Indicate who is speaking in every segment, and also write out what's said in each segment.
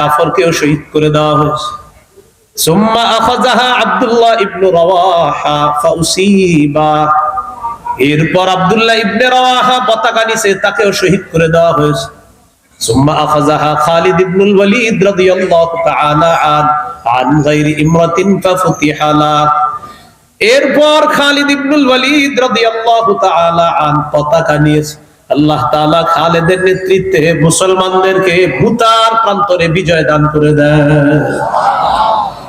Speaker 1: জাফরকেও শহীদ করে দেওয়া হয়েছে। এরপর আব্দুল্লাহ ইবনে রাওয়াহা খালিদ ইবনুল পতাকা নিয়েছে। আল্লাহ তালা খালেদের নেতৃত্বে মুসলমানদেরকে ভূতার প্রান্তরে বিজয় দান করে দেয়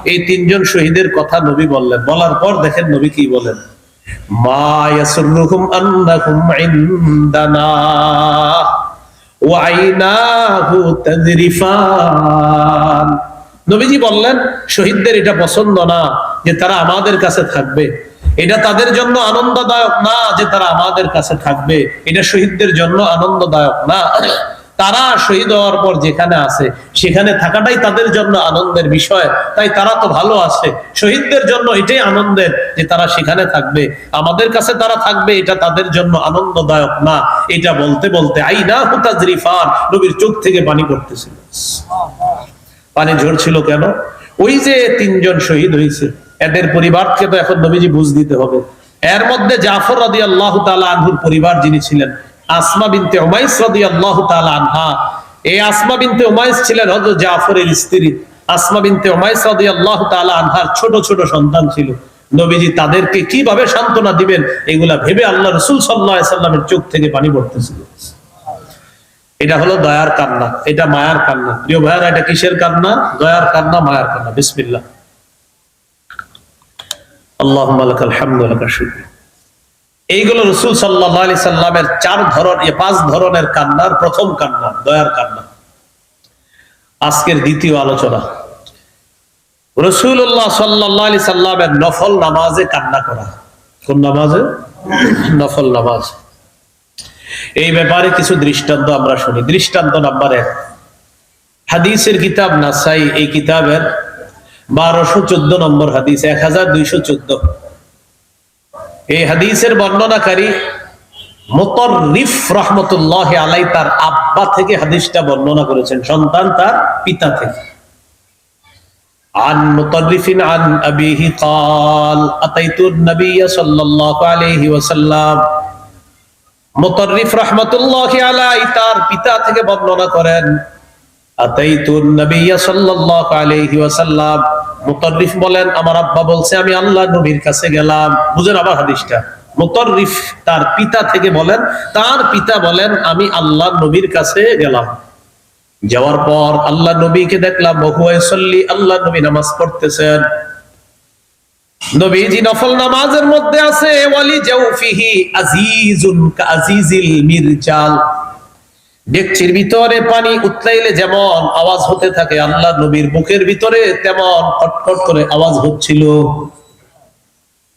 Speaker 1: এই তিনজন শহীদের কথা নবী বললেন। বলার পর দেখেন নবী কি বলেন? নবীজি বললেন, শহীদদের এটা পছন্দ না যে তারা আমাদের কাছে থাকবে। এটা তাদের জন্য আনন্দদায়ক না যে তারা আমাদের কাছে থাকবে। এটা শহীদদের জন্য আনন্দদায়ক না। তারা শহীদ হওয়ার পর যেখানে আছে, সেখানে থাকাটাই তাদের জন্য আনন্দের বিষয়। তাই তারা তো ভালো আছে। শহীদদের জন্য এটাই আনন্দের যে তারা সেখানে থাকবে। আমাদের কাছে তারা থাকবে, এটা তাদের জন্য আনন্দদায়ক না। এটা বলতে বলতে আইনা হুতাজরিফান নবীর চোখ থেকে পানি পড়তেছিল। পানি ঝরছিল কেন? ওই যে তিনজন শহীদ হয়েছে এদের পরিবারকে তো এখন নবীজি বুঝ দিতে হবে। এর মধ্যে জাফর রাদি আল্লাহ আনহুর পরিবার যিনি ছিলেন, আসমা বিনতে ওমাইস রাদি আল্লাহ আনহা। এই আসমা বিনতে ওমাইস ছিলেন হজরত জাফরের স্ত্রী। আসমা বিনতে ওমাইস রাদি আল্লাহ আনহার ছোট ছোট সন্তান ছিল। নবীজি তাদেরকে কীভাবে সান্ত্বনা দিবেন, এগুলা ভেবে আল্লাহ রসুল সাল্লাহ সাল্লামের চোখ থেকে পানি পড়তেছিল। এটা হলো দয়ার কান্না, এটা মায়ার কান্না। প্রিয় ভাইয়ারা, এটা কিসের কান্না? দয়ার কান্না, মায়ার কান্না। বিসমিল্লাহ। এইগুলো রসুল সাল্লাহ আলি সাল্লামের চার ধরন পাঁচ ধরনের কান্নার, প্রথম কান্না, দয়ার কান্না। আজকের দ্বিতীয় আলোচনা। রসুল্লাহ সাল্লাহ আলি সাল্লামের নফল নামাজে কান্না করা। কোন নামাজে? নফল নামাজ। এই ব্যাপারে কিছু দৃষ্টান্ত আমরা শুনি। দৃষ্টান্ত নাম্বার এক। হাদিসের কিতাব নাসাই, এই কিতাবের বারোশো চোদ্দ নম্বর হাদিস এক হাজার দুইশো চোদ্দ এই হাদিসের বর্ণনাকারী মোতরিফ রহমতুল্লাহ আলাই তার আব্বা থেকে হাদিসটা বর্ণনা করেছেন সন্তান তার পিতা থেকে عن مطرف عن أبيه قال أتيت النبي صلى الله عليه وسلم মুতাররিফ রাহমাতুল্লাহি আলাইহি তার পিতা থেকে বর্ণনা করেন যাওয়ার পর আল্লাহ নবীকে দেখলাম বহুয়াই আল্লাহ নবী নামাজ পড়তেছেন। নবীজি নফল নামাজের মধ্যে আছে, ওয়ালি ডেকচির ভিতরে পানি উতলাইলে যেমন আওয়াজ হতে থাকে আল্লাহ নবীর মুখের ভিতরে তেমন কটকট করে আওয়াজ হচ্ছিল।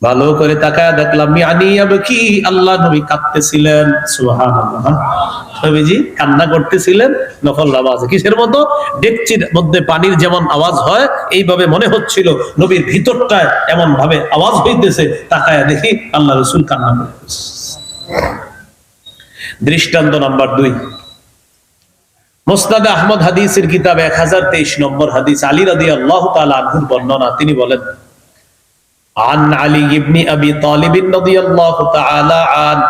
Speaker 1: ভালো করে তাকায় দেখলাম কি? আল্লাহ নবী কাঁদতেছিলেন নবীজি কান্না করতেছিলেন, নফল নামাজ কিসের মতো? ডেকচির মধ্যে পানির যেমন আওয়াজ হয়, এইভাবে মনে হচ্ছিল নবীর ভিতরটায় এমন ভাবে আওয়াজ হইতেছে, তাকায় দেখি আল্লাহ রসুল কান্না করতেছে। দৃষ্টান্ত নাম্বার দুই। মোস্তাদ আহমদ হাদিসের কিতাব এক হাজার তেইশ নম্বর হাদিস আলী রাদি আল্লাহ আনহুর বর্ণনা তিনি বলেন عن علي بن ابي طالب رضي الله تعالى عنه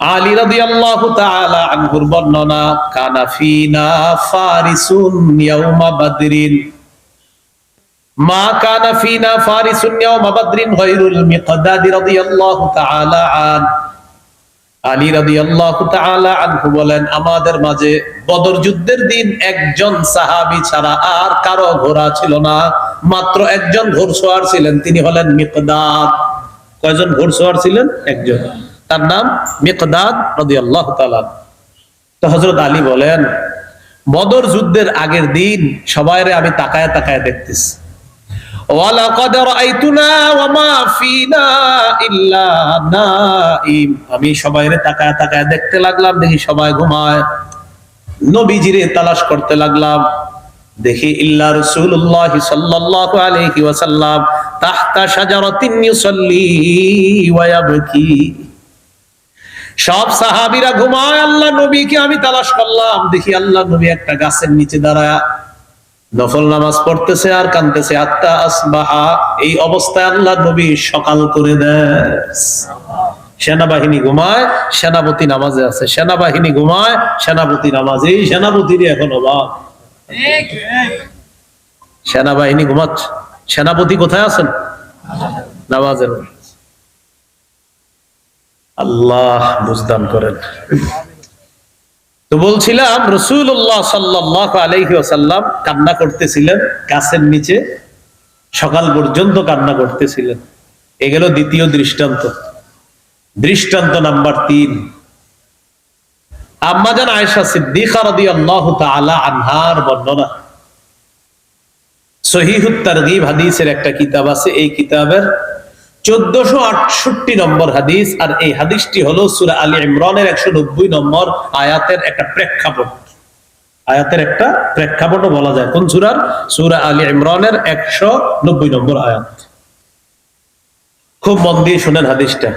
Speaker 1: আলী রাদিয়াল্লাহু তাআলা আনহুর বর্ণনা কানা ফিনা ফারিসুন ইয়াউমা বাদরিন মা কানা ফিনা ফারিসুন ইয়াউমা বাদরিন গায়রুল মিকদাদ রাদিয়াল্লাহু তাআলা আন আলী রাদিয়াল্লাহু তাআলা আনহু বলেন, আমাদের মাঝে বদর যুদ্ধের দিন একজন সাহাবী ছাড়া আর কারও ঘোড়া ছিল না। মাত্র একজন ঘোড়সওয়ার ছিলেন, তিনি হলেন মিকদাদ। কয়জন ঘোড়সওয়ার ছিলেন? একজন। তার নাম মিকদাদ রাদিয়াল্লাহু তাআলা তো হযরত আলী বলেন, বদর যুদ্ধের আগের দিন সবাইরে আমি তাকায় তাকায় দেখতেছি। আমি সবাইরে তাকায় তাকায় দেখতে লাগলাম, দেখি সবাই ঘুমায়। নবীজিরে তালাশ করতে লাগলাম, দেখি ইল্লা রাসূলুল্লাহ সাল্লাল্লাহু আলাইহি ওয়াসাল্লাম তাহতা শাজারাতিন ইউসাল্লি ওয়া ইয়াবকি। সব সাহাবিরা ঘুমায়, আল্লাহ নবীকে আমি তালাশ করলাম, দেখি আল্লাহ নবী একটা গাছের নিচে দাঁড়ায় নফল নামাজ পড়তেছে আর কানতেছে আত্মা আসবাহা, এই অবস্থায় আল্লাহ নবী সকাল করে দেয়। সেনাবাহিনী ঘুমায়, সেনাপতি নামাজে আছে। সেনাবাহিনী ঘুমায়, সেনাপতি নামাজে। এই সেনাপতির এখন অভাব। সেনাবাহিনী ঘুমাচ্ছে। সেনাপতি কোথায় আছেন? নামাজের আল্লাহ বুঝদান করেন। তো বলছিলাম রসুল্লাহ সাল্লাহ কান্না করতেছিলেন গাছের নিচে, সকাল পর্যন্ত কান্না করতেছিলেন। এগুলো দ্বিতীয় দৃষ্টান্ত। দৃষ্টান্ত নাম্বার তিন। আম্মাজান আয়েশা সিদ্দিকা রাদিয়াল্লাহু তাআলা আনহার বর্ণনা। সহিহুত তারগিব হাদিসের একটা কিতাব আছে, এই কিতাবের খুব মন দিয়ে শুনেন হাদিসটা।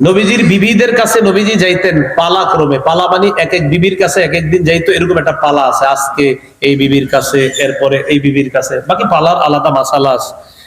Speaker 1: নবীজির বিবিদের কাছে নবীজি যাইতেন পালা ক্রমে। পালা মানে এক এক বিবির কাছে এক একদিন যাইতো, এরকম একটা পালা আছে। আজকে এই বিবির কাছে, এরপরে এই বিবির কাছে। বাকি পালার আলাদা মাসালা আছে।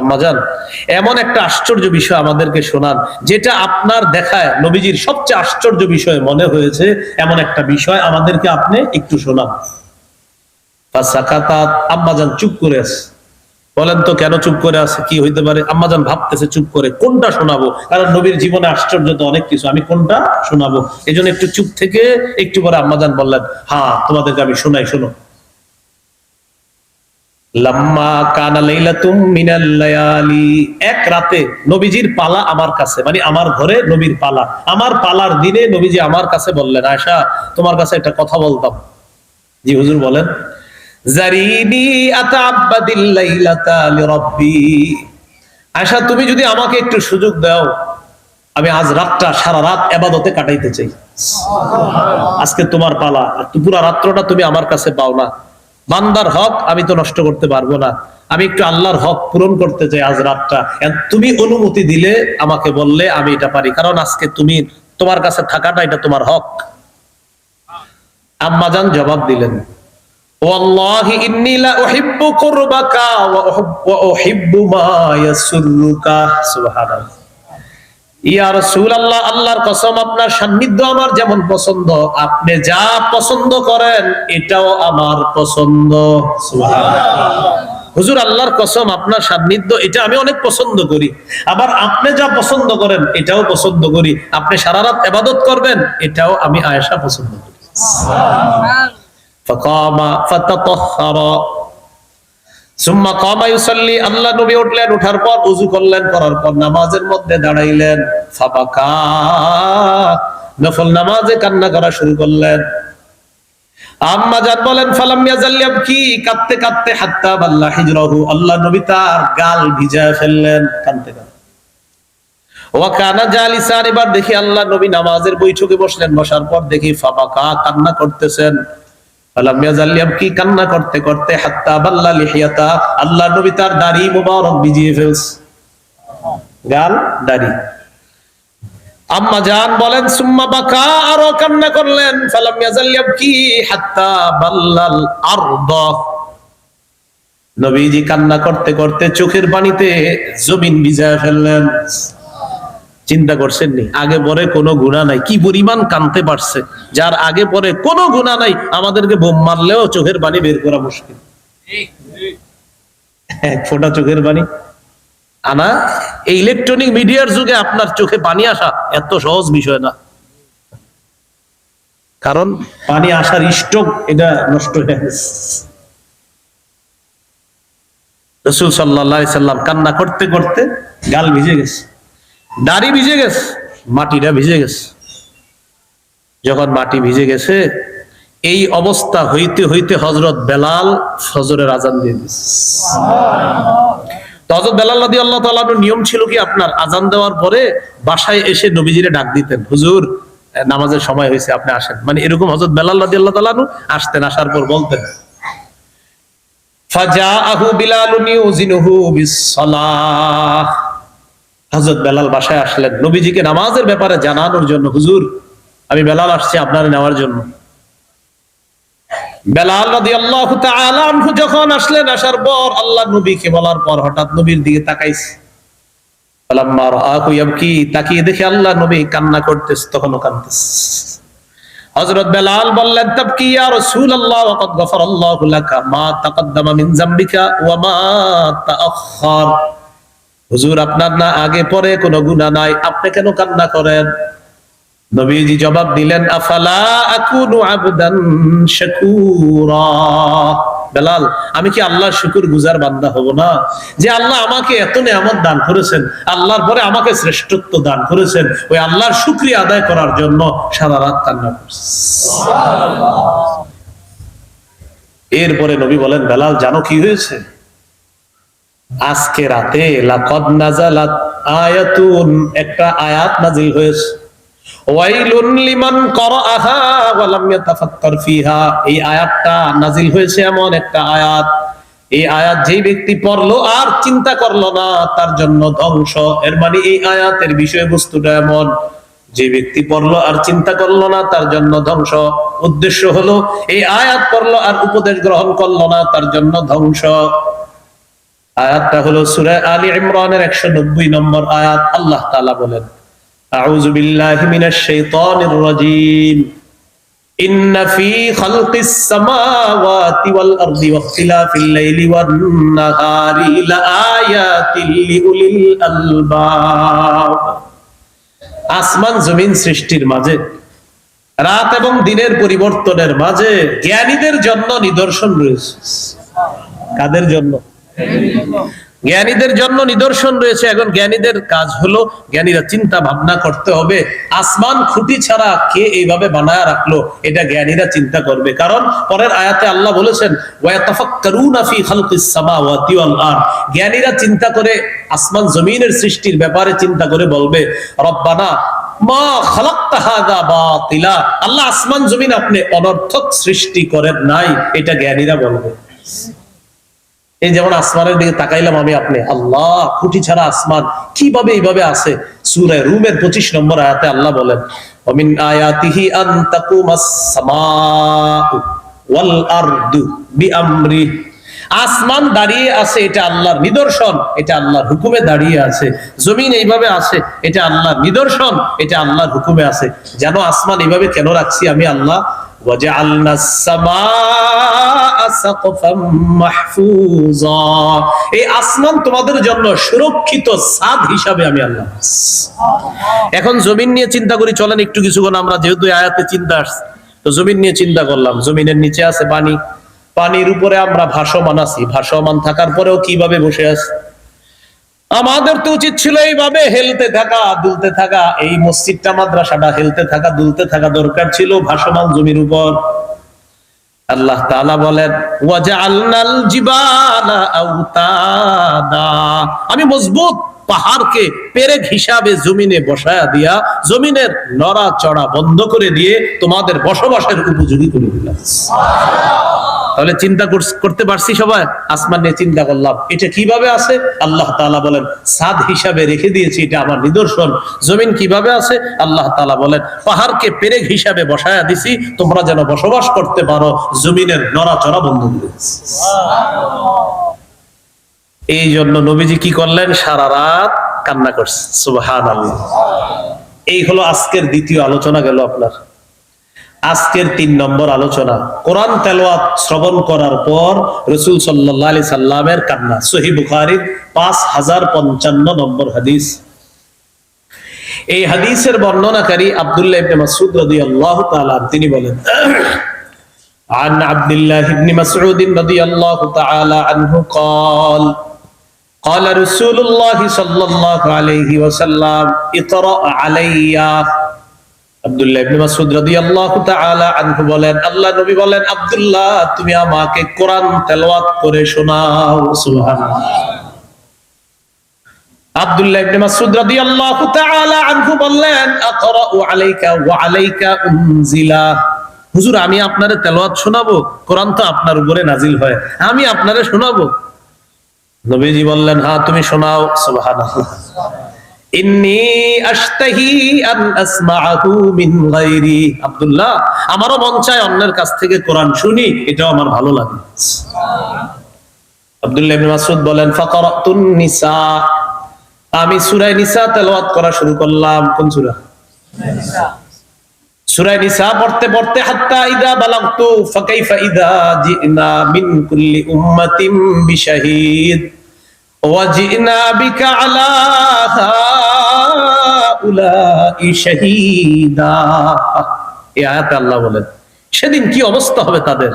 Speaker 1: আম্মাজান এমন একটা আশ্চর্য বিষয় আমাদেরকে শোনান যেটা আপনার দেখায় নবীজির সবচেয়ে আশ্চর্য বিষয় মনে হয়েছে এমন একটা বিষয় আমাদেরকে আপনি একটু শোনান আম্মাজান চুপ করে আছে বলেন তো কেন চুপ করে আছে কি হইতে পারে আম্মাজান ভাবতেছে চুপ করে কোনটা শোনাবো কারণ নবীর জীবনে আশ্চর্য তো অনেক কিছু আমি কোনটা শোনাবো এই একটু চুপ থেকে একটু পরে আম্মাজান বললেন হ্যাঁ তোমাদেরকে আমি শোনাই শোনো লাম্মা কানা লাইলাতুম মিনাল লায়ালি। এক রাতে নবীজির পালা আমার কাছে মানে আমার ঘরে নবীর পালা। আমার পালার দিনে নবীজি আমার কাছে বললেন তোমার কাছে একটা কথা বলতাম। জি, হুজুর বলেন, জারিনি লাইলাতা লিরাব্বি। তুমি যদি আমাকে একটু সুযোগ দাও, আমি আজ রাতটা, সারা রাত এবাদতে কাটাইতে চাই। আজকে তোমার পালা, আর পুরা রাত্রটা তুমি আমার কাছে পাও না। বান্দার হক আমি তো নষ্ট করতে পারব না। আমি একটু আল্লাহর হক পূরণ করতে চাই আজ রাতটা। তুমি অনুমতি দিলে, আমাকে বললে আমি এটা পারি। কারণ আজকে তুমি, তোমার কাছে থাকাটা এটা তোমার হক। আম্মাজান জবাব দিলেন, ওয়াল্লাহি ইয়া রাসূলুল্লাহ আল্লাহর কসম আপনার সান্নিধ্য আমার যেমন পছন্দ আপনি যা পছন্দ করেন এটাও আমার পছন্দ। সুবহানাল্লাহ হুজুর আল্লাহর কসম আপনার সান্নিধ্য এটা আমি অনেক পছন্দ করি। আবার আপনি যা পছন্দ করেন এটাও পছন্দ করি। আপনি সারা রাত ইবাদত করবেন এটাও আমি আয়েশা পছন্দ করি। সুম্মা আল্লাহ নবী উঠলেন পর করলেন, করার পর নামাজের মধ্যে দাঁড়াইলেন। ফাবাকা, নফল নামাজে কান্না করা শুরু করলেন। আম্মা জান বলেন কি কাঁদতে কাঁদতে, হাত্তা বাল্লা আল্লাহ নবী তার গাল ভিজায় ফেললেন, কাঁদতে কাঁদতে। এবার দেখি আল্লাহ নবী নামাজের বৈঠকে বসলেন, বসার পর দেখি ফাবাকা, কান্না করতেছেন। কান্না করতে করতে আল্লাহ নবী তার দাড়ি গাল, দাড়ি। আম্মা জান বলেন, সুম্মা বাকা, আরও কান্না করলেন। কি নবীজি কান্না করতে করতে চোখের পানিতে জমিন ভিজায় ফেললেন। চিন্তা করছেন নি আগে পরে কোনো গুণা নাই। কি পরিমাণ কানতে পারছে? যার আগে পরে কোনো গুণা নাই, আমাদেরকে বোম মারলেও চোখের পানি বের করা মুশকিল। ফোঁটা চোখের পানি। আনা, এই ইলেকট্রনিক মিডিয়ার যুগে আপনার চোখে পানি আসা এত সহজ বিষয় না। কারণ পানি আসার স্টক এটা নষ্ট হয়ে গেছে। রসুল সাল্লাহ সাল্লাম কান্না করতে করতে গাল ভিজে গেছে। দাড়ি ভিজে গেছে, মাটিটা ভিজে গেছে। যখন মাটি ভিজে গেছে, এই অবস্থা হইতে হইতে হজরত বেলাল ফজরের আজান দিয়ে দিচ্ছে হজরত বেলাল রাদি আল্লাহ তালানোর নিয়ম ছিল কি, আপনার আজান দেওয়ার পরে বাসায় এসে নবীজিরে ডাক দিতেন, হুজুর নামাজের সময় হয়েছে, আপনি আসেন। মানে এরকম হজরত বেলাল রাদি আল্লাহ তালানু আসতেন, আসার পর বলতেন, ফাজাআহু বিলালুন ইউজিনুহু বিসসালাহ। হযরত বেলাল বাসায় আসলেন। নবীজিকে নামাজের ব্যাপারে জানানোর জন্য, হুজুর, আমি বেলাল আসছি আপনার নেওয়ার জন্য। বেলাল যখন আসলেন, আসার পর আল্লাহ নবীকে বলার পর হঠাৎ নবীর দিকে তাকাইছে। আল্লাহ কান্না করতেছে, তখনও কাঁদতেছে। বেলাল বললেন হুজুর আপনার না আগে পরে কোনো গুনাহ নাই আপনি কেন কান্না করেন? নবীজি জবাব দিলেন আফালা আকুনু আবদান শাকুরা। বেলাল আমি কি আল্লাহর শুকুর গুজার বান্দা হব না? যে আল্লাহ আমাকে এত নিয়ামত দান করেছেন আল্লাহর পরে আমাকে শ্রেষ্ঠত্ব দান করেছেন ওই আল্লাহর শুক্রিয়া আদায় করার জন্য সারা রাত কান্না করছে। এরপরে নবী বলেন বেলাল জানো কি হয়েছে? আজকে রাতে লাকদ নাজালাত আয়াতুন, একটা আয়াত নাজিল হয়েছে। ওয়াইলুন লিমান করাআহা ওয়া লাম ইয়াতাফাক্কার ফিহা। এই আয়াতটা নাজিল হয়েছে এমন একটা আয়াত। এই আয়াত যেই ব্যক্তি পড়ল আর চিন্তা করল না, তার জন্য ধ্বংস। এর মানে এই আয়াতের বিষয়বস্তুটা এমন। যে ব্যক্তি পড়ল আর চিন্তা করল না, তার জন্য ধ্বংস। উদ্দেশ্য হলো, এই আয়াত পড়ল আর উপদেশ গ্রহণ করল না, তার জন্য ধ্বংস। আয়াতটা হলো সূরা আলী ইমরানের 190 নম্বর আয়াত আল্লাহ তাআলা বলেন أعوذ بالله من الشيطان الرجيم إن في خلق السماوات والأرض واختلاف الليل والنهار لآيات لأولي الألباب আসমান জমিন সৃষ্টির মাঝে রাত এবং দিনের পরিবর্তনের মাঝে জ্ঞানীদের জন্য নিদর্শন রয়েছে কাদের জন্য জ্ঞানীদের জন্য নিদর্শন রয়েছে। এখন জ্ঞানীদের কাজ হলো জ্ঞানীরা চিন্তা ভাবনা করতে হবে। আসমান খুঁটি ছাড়া কে এইভাবে বানায় রাখল? এটা জ্ঞানীরা চিন্তা করবে। কারণ পরের আয়াতে আল্লাহ বলেছেন জ্ঞানীরা চিন্তা করে আসমান জমিনের সৃষ্টির ব্যাপারে চিন্তা করে বলবে, রব্বানা মা আল্লাহ আসমান জমিন আপনি অনর্থক সৃষ্টি করেন নাই, এটা জ্ঞানীরা বলবে। এই যেমন আসমানের দিকে তাকাইলাম আমি আপনি, আল্লাহ, খুঁটি ছাড়া আসমান কীভাবে এইভাবে আছে? সুরায় রুমের পঁচিশ নম্বর আয়াতে আল্লাহ বলেন অমিন আয়াতিহি আন আসমান দাঁড়িয়ে আছে, এটা আল্লাহর নিদর্শন, এটা আল্লাহর হুকুমে দাঁড়িয়ে আছে। জমিন এইভাবে আছে, এটা আল্লাহর নিদর্শন, এটা আল্লাহর হুকুমে আছে। যেন আসমান এইভাবে কেন রাখছি আমি আল্লাহ? وجعلنا السماء سقفا محفوظا এই আসমান তোমাদের জন্য সুরক্ষিত ছাদ হিসাবে আমি আল্লাহ এখন জমিন নিয়ে চিন্তা করি চলেন একটু কিছুক্ষণ আমরা যেহেতু এই আয়াতে চিন্তা আসছে তো জমিন নিয়ে চিন্তা করলাম জমিনের নিচে আছে পানি পানির উপরে আমরা ভাসমান আছি ভাসমান থাকার পরেও কিভাবে বসে আছি আমাদের তো উচিত ছিল এইভাবে হেলতে থাকা, দুলতে থাকা। এই মসজিদটা, মাদ্রাসাটা হেলতে থাকা, দুলতে থাকা দরকার ছিল ভাসমান জমির উপর। আল্লাহ তাআলা বলেন, ওয়াজআলনাল জিবালা আমি মজবুত পাহাড়কে পেরেক হিসাবে জমিনে বসায়া দিয়া, জমিনের নড়া চড়া বন্ধ করে দিয়ে তোমাদের বসবাসের উপযোগী করে দিলাম। তাহলে চিন্তা কর- করতে পারছি সবাই? আসমান নিয়ে চিন্তা করলাম। এটা কীভাবে আছে? আল্লাহ তাআলা বলেন সাদ হিসাবে রেখে দিয়েছি এটা আমার নিদর্শন। জমিন কীভাবে আছে? আল্লাহ তাআলা বলেন পাহাড়কে পেরেক হিসাবে বসায়া দিছি তোমরা যেন বসবাস করতে পারো। জমিনের নড়াচড়া বন্ধ করে এই জন্য নবীজি কি করলেন? সারা রাত কান্না করছে। সুবহান এই হলো আজকের দ্বিতীয় আলোচনা গেল আপনার। আজকের তিন নম্বর আলোচনা কোরআন তেলাওয়াত শ্রবণ করার পর রসুল সাল্লাহ আলি সাল্লামের কান্না সহি বুখারির পাঁচ হাজার পঞ্চান্ন নম্বর হাদিস এই হাদিসের বর্ণনাকারী আব্দুল্লাহ ইবনে মাসউদ রাদিয়াল্লাহু তাআলা তিনি বলেন عن عبد الله بن مسعود رضي الله تعالى عنه قال قال رسول الله صلى الله عليه وسلم اقرأ علي হুজুর, আমি আপনারে তেলাওয়াত শোনাবো? কোরআন তো আপনার উপরে নাজিল হয়, আমি আপনারে শোনাবো? নবীজি বললেন হ্যাঁ তুমি শোনাও। সুবহানাল্লাহ। আমারও মন চায় অন্যের কাছ থেকে কোরআন শুনি, এটাও আমার ভালো লাগে। আব্দুল্লাহ বলেন আমি সূরা নিসা তেলাওয়াত করা শুরু করলাম, কোন সূরা? পড়তে পড়তে সেদিন কি অবস্থা হবে তাদের?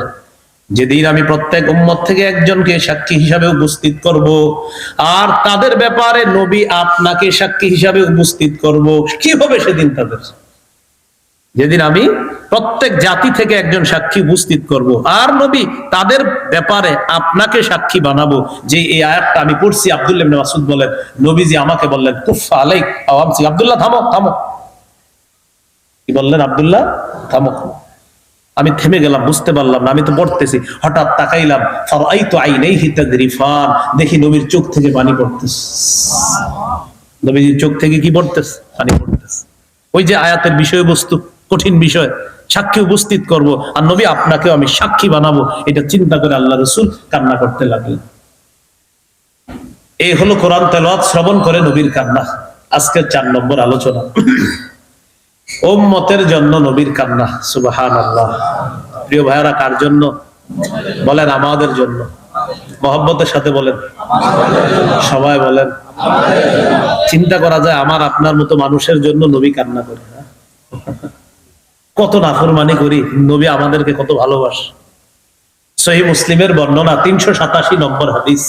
Speaker 1: যেদিন আমি প্রত্যেক উম্মত থেকে একজনকে সাক্ষী হিসাবে উপস্থিত করব, আর তাদের ব্যাপারে নবী আপনাকে সাক্ষী হিসাবে উপস্থিত করব, কি হবে সেদিন তাদের? যেদিন আমি প্রত্যেক জাতি থেকে একজন সাক্ষী উপস্থিত করব। আর নবী, তাদের ব্যাপারে আপনাকে সাক্ষী বানাবো। যে এই আয়াতটা আমি পড়ছি আব্দুল্লাহ মাসউদ বলেন, নবীজি আমাকে বললেন কুফা আলাইক আওয়ামসি আব্দুল্লাহ, থামো থামো। কি বললেন, আব্দুল্লাহ থামো। আমি থেমে গেলাম, বুঝতে পারলাম না, আমি তো পড়তেছি। হঠাৎ তাকাইলাম, ফারাইতু আইনাইহি তাদরিফান দেখি নবীর চোখ থেকে পানি পড়তেছে। নবীজির চোখ থেকে কি পড়তেছে? পানি পড়তেছে। ওই যে আয়াতের বিষয়বস্তু। কঠিন বিষয়। সাক্ষী উপস্থিত করব। আর নবী, আপনাকেও আমি সাক্ষী বানাবো। এটা চিন্তা করে আল্লাহ রসুল কান্না করতে লাগলেন। এই হলো কোরআন তেলাওয়াত, শ্রবণ করে নবীর কান্না। আজকের চার নম্বর আলোচনা। ওম্মতের জন্য নবীর কান্না সুবাহান আল্লাহ প্রিয় ভাইয়ারা, কার জন্য? বলেন, আমাদের জন্য। মহব্বতের সাথে বলেন। সবাই বলেন। চিন্তা করা যায়, আমার, আপনার মতো মানুষের জন্য নবী কান্না করে হ্যাঁ? কত নাফরমানি করি, নবী আমাদেরকে কত ভালোবাস। সহি মুসলিমের বর্ণনা, তিনশো সাতাশি নম্বর হাদিস।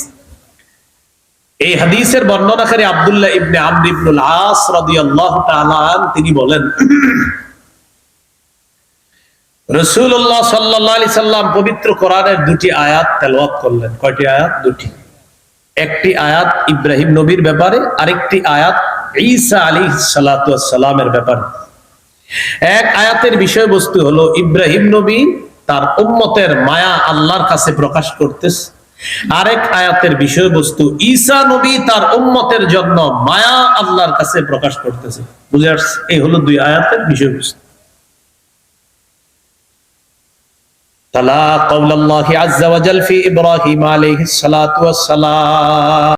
Speaker 1: এই হাদিসের বর্ণনাকারী আব্দুল্লাহ ইবনে আমর ইবনুল আস রাদিয়াল্লাহু তাআলা তিনি বলেন, রাসূলুল্লাহ সাল্লাল্লাহু আলাইহি সাল্লাম পবিত্র কোরআনের দুটি আয়াত তেলাওয়াত করলেন। কয়টি আয়াত? দুটি। একটি আয়াত ইব্রাহিম নবীর ব্যাপারে, আরেকটি আয়াত ঈসা আলাইহিস সালাতু ওয়াস সালামের ব্যাপারে। এক আয়াতের বিষয়বস্তু হলো, ইব্রাহিম নবী তার উম্মতের মায়া আল্লাহর কাছে প্রকাশ করতেছে। আরেক আয়াতের বিষয়বস্তু, ঈসা নবী তার উম্মতের জন্য মায়া আল্লাহর কাছে প্রকাশ করতেছে। বুঝে আসছে? এই হলো দুই আয়াতের বিষয়বস্তু। তালা কওলাল্লাহি আযজা ওয়া জাল ফি ইব্রাহিম আলাইহিস সালাতু ওয়াস সালাম।